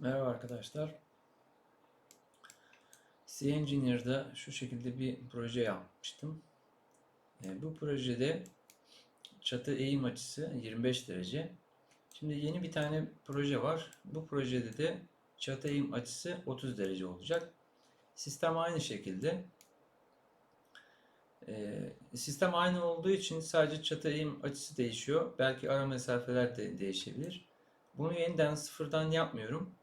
Merhaba arkadaşlar. C-Engineer'da şu şekilde bir proje yapmıştım. E, bu projede çatı eğim açısı 25 derece. Şimdi yeni bir tane proje var. Bu projede de çatı eğim açısı 30 derece olacak. Sistem aynı şekilde. E, sistem aynı olduğu için sadece çatı eğim açısı değişiyor. Belki ara mesafeler de değişebilir. Bunu yeniden sıfırdan yapmıyorum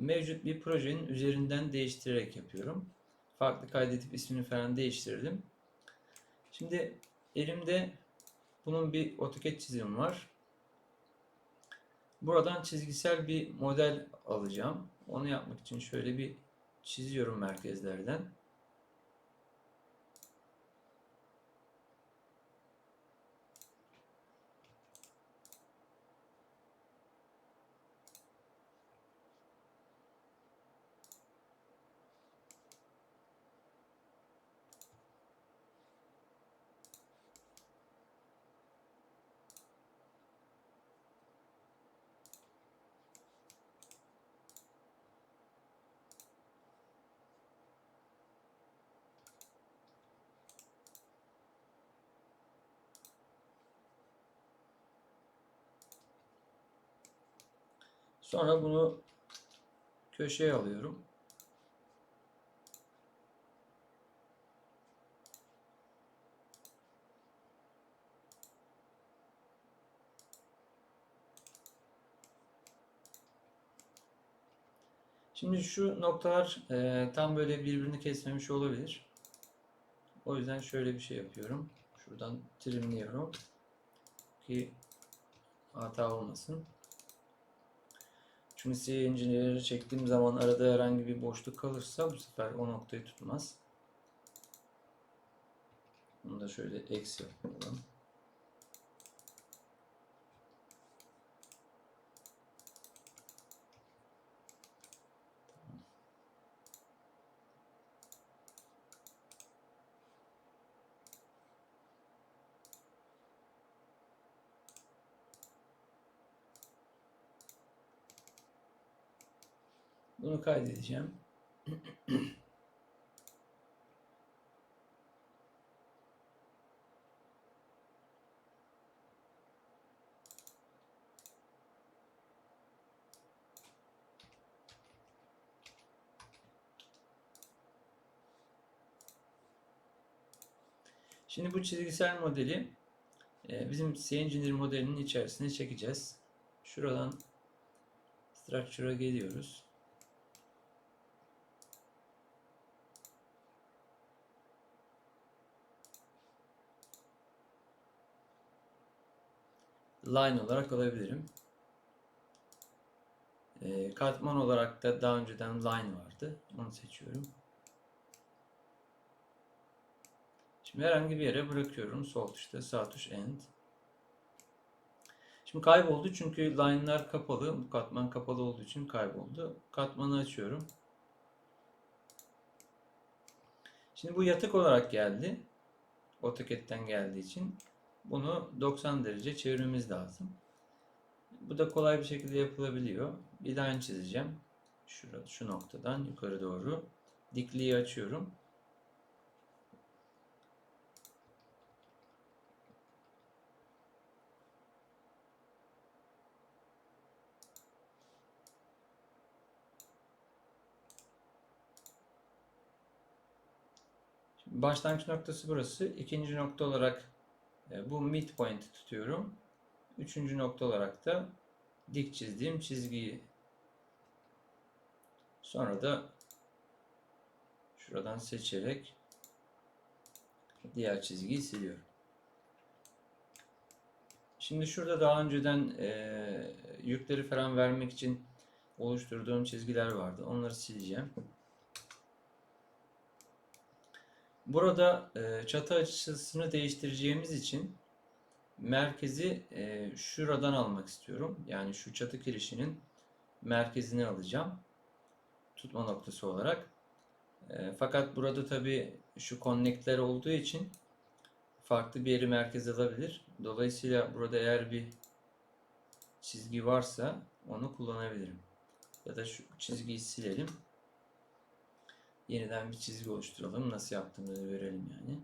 mevcut bir projenin üzerinden değiştirerek yapıyorum. Farklı kaydedip ismini falan değiştirdim. Şimdi elimde bunun bir AutoCAD çizimi var. Buradan çizgisel bir model alacağım. Onu yapmak için şöyle bir çiziyorum merkezlerden. Sonra bunu köşeye alıyorum. Şimdi şu noktalar e, tam böyle birbirini kesmemiş olabilir. O yüzden şöyle bir şey yapıyorum. Şuradan trimliyorum ki hata olmasın. C Engineer'ı çektiğim zaman arada herhangi bir boşluk kalırsa bu sefer o noktayı tutmaz. Bunu da şöyle eksi yapalım. Bunu kaydedeceğim. Şimdi bu çizgisel modeli e, bizim CEngineer modelinin içerisine çekeceğiz. Şuradan Structure'a geliyoruz. Line olarak alabilirim. E, katman olarak da daha önceden line vardı. Onu seçiyorum. Şimdi herhangi bir yere bırakıyorum. Sol tuşta sağ tuş end. Şimdi kayboldu çünkü line'lar kapalı. Bu katman kapalı olduğu için kayboldu. Katmanı açıyorum. Şimdi bu yatık olarak geldi. AutoCAD'den geldiği için bunu 90 derece çevirmemiz lazım. Bu da kolay bir şekilde yapılabiliyor. Bir line çizeceğim. Şurada, şu noktadan yukarı doğru. Dikliği açıyorum. Başlangıç noktası burası. İkinci nokta olarak bu midpoint tutuyorum. Üçüncü nokta olarak da dik çizdiğim çizgiyi sonra da şuradan seçerek diğer çizgiyi siliyorum. Şimdi şurada daha önceden e, yükleri falan vermek için oluşturduğum çizgiler vardı. Onları sileceğim. Burada e, çatı açısını değiştireceğimiz için merkezi e, şuradan almak istiyorum. Yani şu çatı kirişinin merkezini alacağım. Tutma noktası olarak. E, fakat burada tabi şu connectler olduğu için farklı bir yeri merkez alabilir. Dolayısıyla burada eğer bir çizgi varsa onu kullanabilirim. Ya da şu çizgiyi silelim. Yeniden bir çizgi oluşturalım. Nasıl yaptığımızı görelim yani.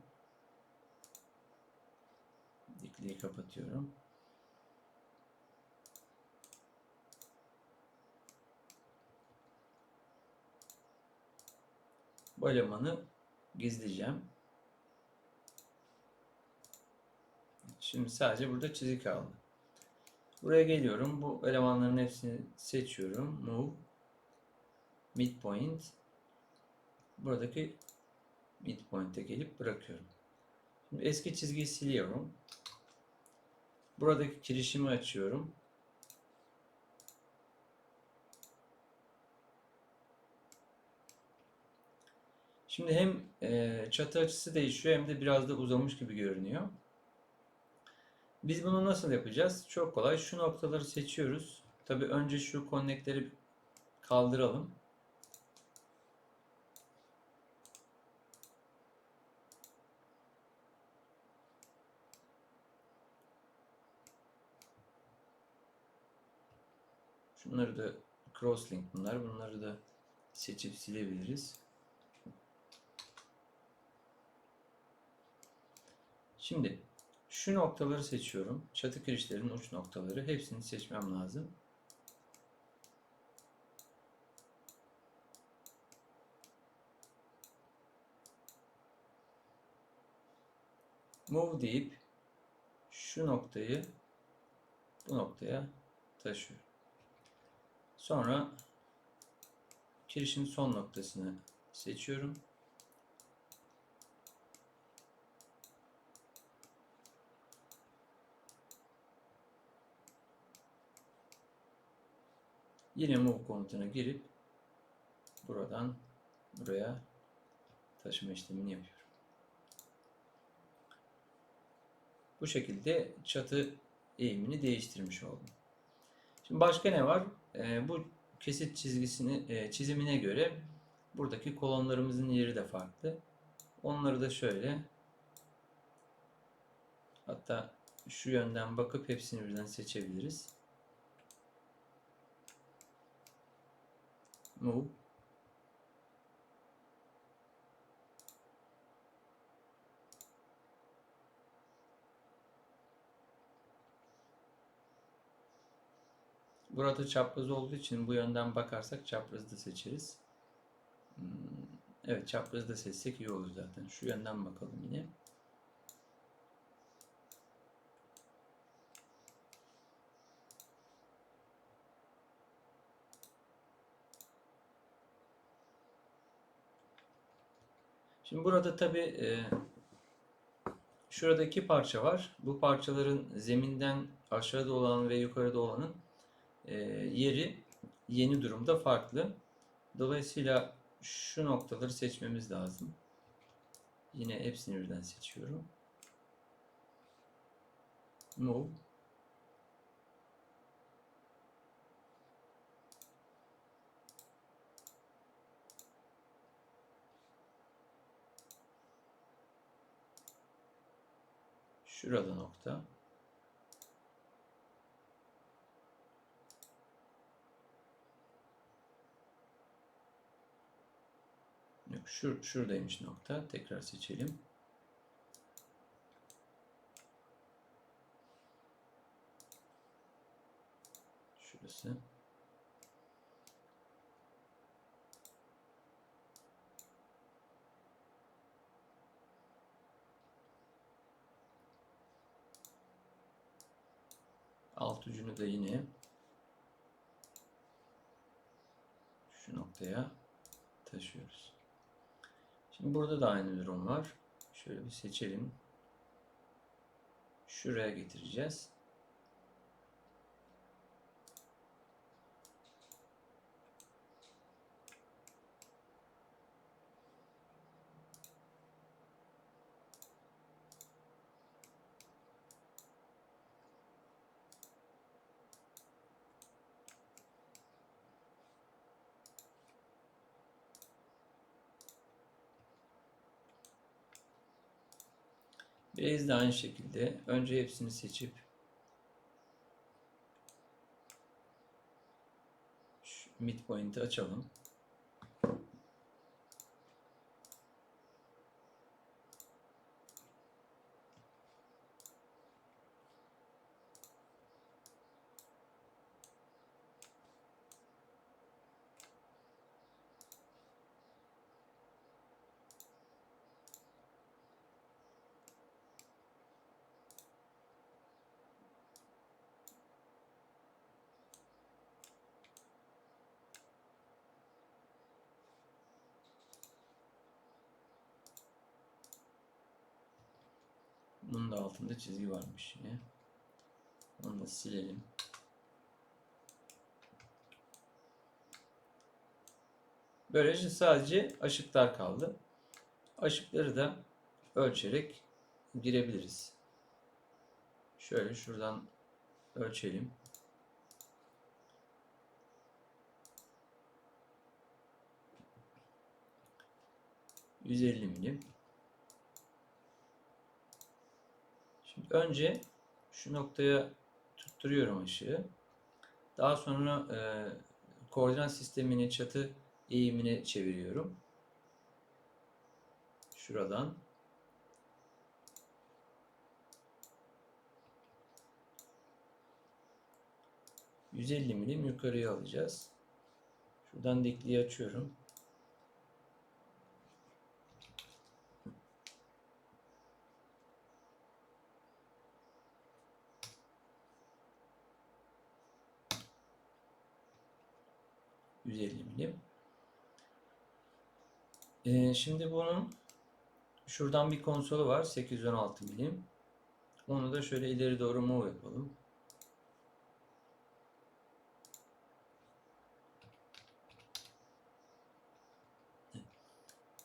Dikliği kapatıyorum. Bu elemanı gizleyeceğim. Şimdi sadece burada çizik kaldı. Buraya geliyorum. Bu elemanların hepsini seçiyorum. Move. Midpoint. Buradaki midpoint'e gelip bırakıyorum. Şimdi eski çizgiyi siliyorum. Buradaki kirişimi açıyorum. Şimdi hem e, çatı açısı değişiyor hem de biraz da uzamış gibi görünüyor. Biz bunu nasıl yapacağız? Çok kolay. Şu noktaları seçiyoruz. Tabii önce şu konnektörü kaldıralım. Şunları da crosslink bunlar. Bunları da seçip silebiliriz. Şimdi şu noktaları seçiyorum. Çatı kirişlerin uç noktaları. Hepsini seçmem lazım. Move deyip şu noktayı bu noktaya taşıyorum. Sonra kirişin son noktasını seçiyorum. Yine move komutuna girip buradan buraya taşıma işlemini yapıyorum. Bu şekilde çatı eğimini değiştirmiş oldum. Şimdi başka ne var? Ee, bu kesit çizgisini e, çizimine göre buradaki kolonlarımızın yeri de farklı. Onları da şöyle hatta şu yönden bakıp hepsini birden seçebiliriz. Move. Burada çapraz olduğu için bu yönden bakarsak çaprazı da seçeriz. Hmm, Evet çaprazı da seçsek iyi olur zaten. Şu yönden bakalım yine. Şimdi burada tabi e, şurada iki parça var. Bu parçaların zeminden aşağıda olan ve yukarıda olanın e, yeri yeni durumda farklı. Dolayısıyla şu noktaları seçmemiz lazım. Yine hepsini birden seçiyorum. Move. Şurada nokta. Şur şuradaymış nokta. Tekrar seçelim. Şurası. Alt ucunu da yine şu noktaya taşıyoruz. Şimdi burada da aynı durum var. Şöyle bir seçelim. Şuraya getireceğiz. Base de aynı şekilde. Önce hepsini seçip midpoint'i açalım. Bunun da altında çizgi varmış yine. Onu da silelim. Böylece sadece aşıklar kaldı. Aşıkları da ölçerek girebiliriz. Şöyle şuradan ölçelim. ...150 milim. Önce şu noktaya tutturuyorum ışığı. Daha sonra e, koordinat sistemini çatı eğimine çeviriyorum. Şuradan. ...150 milim yukarıya alacağız. Şuradan dikliği açıyorum. ...150 milim. Ee, şimdi bunun şuradan bir konsolu var 816 milim. Onu da şöyle ileri doğru move yapalım.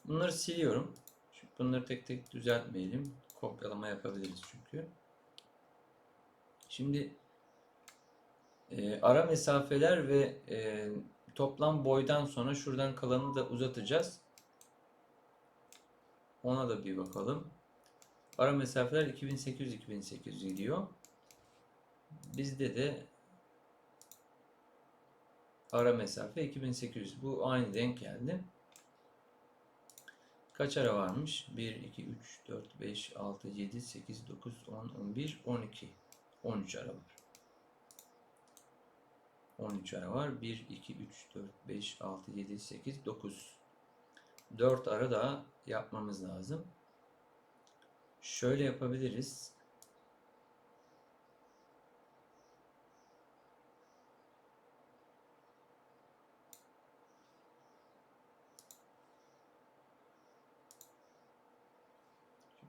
Bunları siliyorum. Bunları tek tek düzeltmeyelim. Kopyalama yapabiliriz çünkü. Şimdi e, ara mesafeler ve e, toplam boydan sonra şuradan kalanını da uzatacağız. Ona da bir bakalım. Ara mesafeler 2800-2800 gidiyor. Bizde de ara mesafe 2800. Bu aynı denk geldi. Kaç ara varmış? 1, 2, 3, 4, 5, 6, 7, 8, 9, 10, 11, 12. 13 ara var. 13 ara var. 1, 2, 3, 4, 5, 6, 7, 8, 9. 4 ara daha yapmamız lazım. Şöyle yapabiliriz.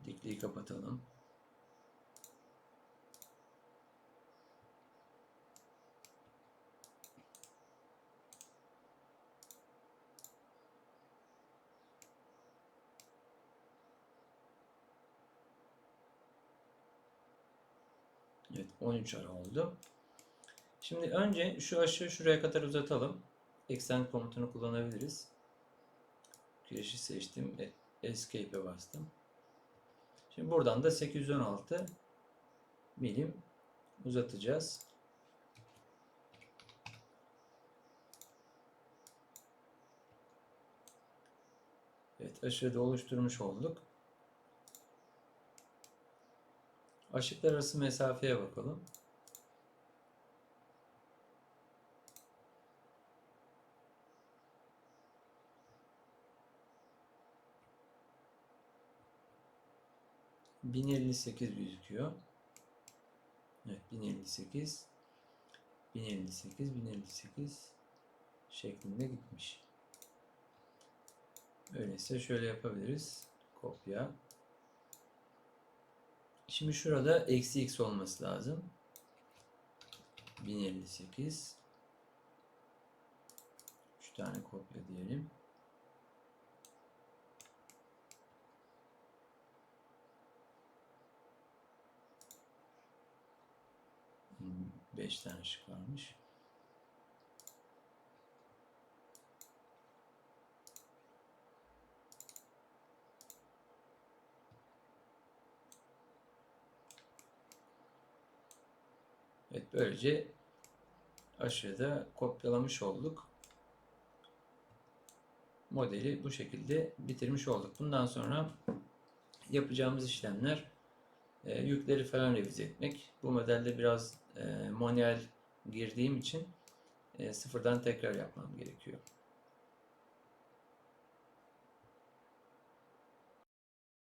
Dikliği kapatalım. Evet 13 ara oldu. Şimdi önce şu aşağı şuraya kadar uzatalım. Eksen komutunu kullanabiliriz. Girişi seçtim. E, Escape'e bastım. Şimdi buradan da 816 milim uzatacağız. Evet aşırı da oluşturmuş olduk. Aşıklar arası mesafeye bakalım. ...1058 gözüküyor. Evet 1058... ...1058, 1058... ...şeklinde gitmiş. Öyleyse şöyle yapabiliriz. Kopya. Şimdi şurada eksi x olması lazım. 1058 3 tane kopya diyelim. Hmm, beş tane şık varmış. Evet böylece aşağıda kopyalamış olduk. Modeli bu şekilde bitirmiş olduk. Bundan sonra yapacağımız işlemler e, yükleri falan revize etmek. Bu modelde biraz e, manuel girdiğim için e, sıfırdan tekrar yapmam gerekiyor.